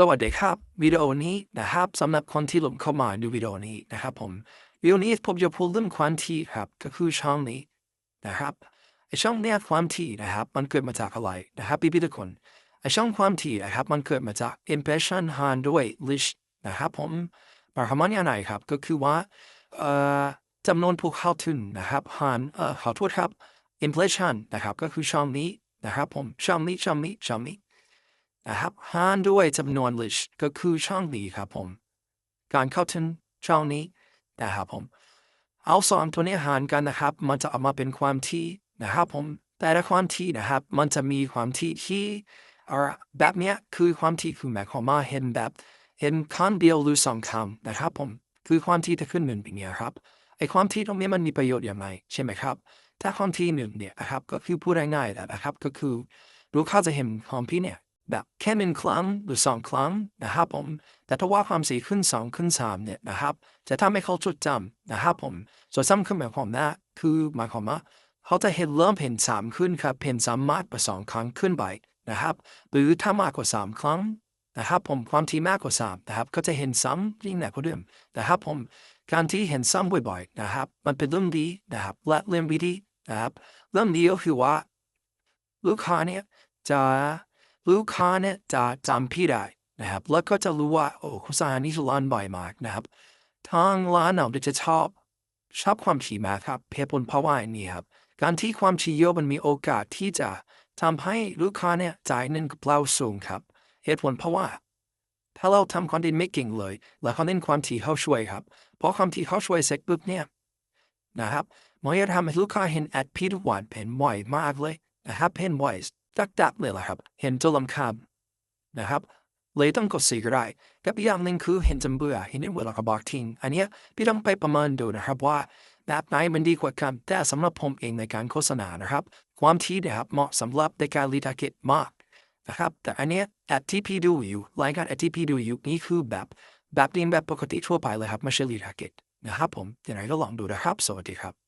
สวัสดีครับวิดีโอนี้นะครับสำหรับคนที่หลงเข้ามาดูวิดีโอนี้นะครับผมวิดีโอนี้ผมจะพูดเรื่องความถี่ครับก็คือช่องนี้นะครับไอช่องเนี้ยความถี่นะครับมันเกิดมาจากอะไรนะครับพี่พี่ทุกคนไอช่องความถี่นะครับมันเกิดมาจาก impression หารด้วย list นะครับผมหมายความว่าอย่างไรครับก็คือว่าเอ่อจำนวนผู้เข้าถึงนะครับหารเอ่อขอโทษครับ impression นะครับก็คือช่องนี้นะครับผมช่องนี้ช่องนี้ช่องนี้ นะครับหารด้วยจำนวน list ก็คือช่องนี้ครับผม การเข้าถึงช่องนี้นะครับผมเอาสองตัวนี้หารกันนะครับ มันจะออกมาเป็นความที่นะครับผมแต่ละความที่นะครับ มันจะมีความที่ที่แบบเนี้ยคือความที่คือหมายความว่าเห็นแบบ เห็นคำเดียวหรือสองคำนะครับผมคือความที่จะขึ้นหนึ่งเป็นเนี้ยครับไอความที่ตรงนี้มันมีประโยชน์อย่างไรใช่ไหมครับ ถ้าความที่หนึ่งเนี่ยนะครับก็คือพูดง่ายๆนะครับ ก็คือลูกค้าจะเห็นความพี่เนี่ย แบบแค่หนึ่งครั้งหรือสองครั้งนะครับผม แต่ถ้าว่าความสี่ขึ้นสองขึ้นสามเนี่ยนะครับ จะทำให้เขาจดจำนะครับผมส่วนซ้ำขึ้นหมายความว่าคือหมายความว่าเขาจะเห็นเริ่มเห็นสามขึ้นครับเห็นสามมากกว่าสองครั้งขึ้นไปนะครับ หรือถ้ามากกว่าสามครั้งนะครับผมความที่มากกว่าสามนะครับก็จะเห็นซ้ำยิ่งหนักกว่าเดิมนะครับผมการที่เห็นซ้ำบ่อยๆนะครับ มันเป็นเรื่องดีนะครับและเรื่องดีนะครับเรื่องดีก็คือว่าลูกค้าเนี่ยจะ ลูกค้าเนี่ยจะจำพี่ได้นะครับ แล้วก็จะรู้ว่าโอ้โฆษณานี้ร้านบ่อยมากนะครับ ทางร้านเราจะชอบชอบความถี่มากครับเพียผลเพราะว่าอันนี้ครับ การที่ความถี่เยอะมันมีโอกาสที่จะทำให้ลูกค้าเนี่ยจ่ายเงินกับเราสูงครับเหตุผลเพราะว่า ถ้าเราทำคอนเทนต์ไม่เก่งเลย แล้วคอนเนต์ความถี่เขาช่วยครับ เพราะความถี่เขาช่วยเสร็จปุ๊บเนี่ยนะครับมันจะทำให้ลูกค้าเห็นแอดพีทุกวันเป็นบ่อยมากเลยนะครับเห็นบ่อย ดักๆเลยล่ะครับ เห็นจนลำคาญนะครับ เลยต้องกดสีก็ได้กับอีกอย่างหนึ่งคือเห็นจำเบื่อเห็นเวลากระบอกทิ้งอันนี้พี่ต้องไปประเมินดูนะครับว่าแบบไหนมันดีกว่ากันแต่สำหรับผมเองในการโฆษณานะครับ ความที่นะครับเหมาะสำหรับในการรีทาเก็ตมากนะครับ แต่อันนี้แอดที่พี่ดูอยู่รายการแอดที่พี่ดูอยู่นี่คือแบบแบบเรียนแบบปกติทั่วไปเลยครับไม่ใช่รีทาเก็ตนะครับผมยังไงก็ลองดูนะครับ สวัสดีครับ